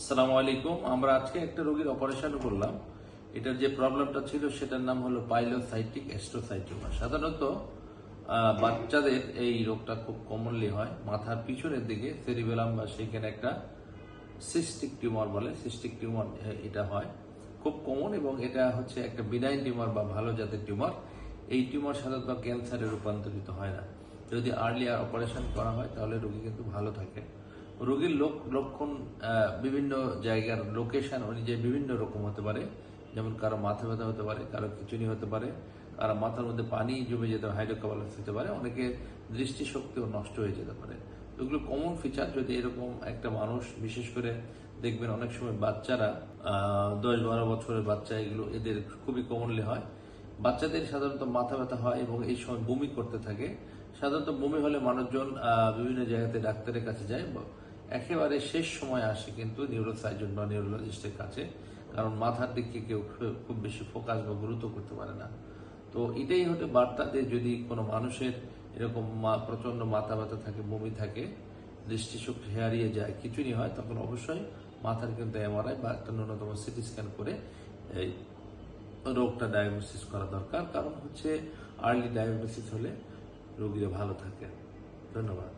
আসসালামু আলাইকুম। আমরা আজকে একটা রোগীর অপারেশন করলাম। এটার যে প্রবলেমটা ছিল, সেটার নাম হলো পাইলোসাইটিক অ্যাস্ট্রোসাইটোমা সাধারণত বাচ্চাদের এই রোগটা খুব কমনলি হয়। মাথার পিছনের দিকে সেরিবেলাম বা সেখানে একটা সিস্টিক টিউমার বলে। সিস্টিক টিউমার এটা হয়। খুব কমন এবং এটা হচ্ছে একটা বিনাইন টিউমার বা ভালো জাতের টিউমার এই টিউমার সাধারণত ক্যান্সারে রূপান্তরিত হয় না। যদি আর্লি অপারেশন করা হয়, তাহলে রোগী কিন্তু ভালো থাকে। রোগীর লোক, লক্ষণ বিভিন্ন জায়গার লোকেশন অনুযায়ী বিভিন্ন রকম হতে পারে। যেমন কারও মাথা ব্যথা হতে পারে, কারও খিচুনি হতে পারে, কারও মাথার মধ্যে পানি জমে যেতে হাইড্রোকাবালাস হতে পারে, অনেকে দৃষ্টিশক্তিও নষ্ট হয়ে যেতে পারে। এগুলো কমন ফিচার যদি এরকম একটা মানুষ বিশেষ করে দেখবেন, অনেক সময় বাচ্চারা দশ বারো বছরের বাচ্চা, এগুলো এদের খুবই কমনলি হয়। বাচ্চাদের সাধারণত মাথা ব্যথা হয় এবং এই সময় বমি করতে থাকে। সাধারণত বমি হলে মানুষজন বিভিন্ন জায়গাতে ডাক্তারের কাছে যায় একেবারে শেষ সময় আসে কিন্তু নিউরোসার্জন বা নিউরোলজিস্টের কাছে, কারণ মাথার দিকে কেউ খুব বেশি ফোকাস বা গুরুত্ব করতে পারে না। তো এটাই হতে বার্তা যে যদি কোনো মানুষের এরকম প্রচণ্ড মাথা ব্যথা থাকে, বমি থাকে, দৃষ্টিশক্তি হারিয়ে যায়, কিছুই হয়, তখন অবশ্যই মাথার কিন্তু এমআরআই বা একটা ন্যূনতম সিটি স্ক্যান করে এই রোগটা ডায়াগনোসিস করা দরকার। কারণ হচ্ছে আর্লি ডায়াগনোসিস হলে রোগীরা ভালো থাকে। ধন্যবাদ।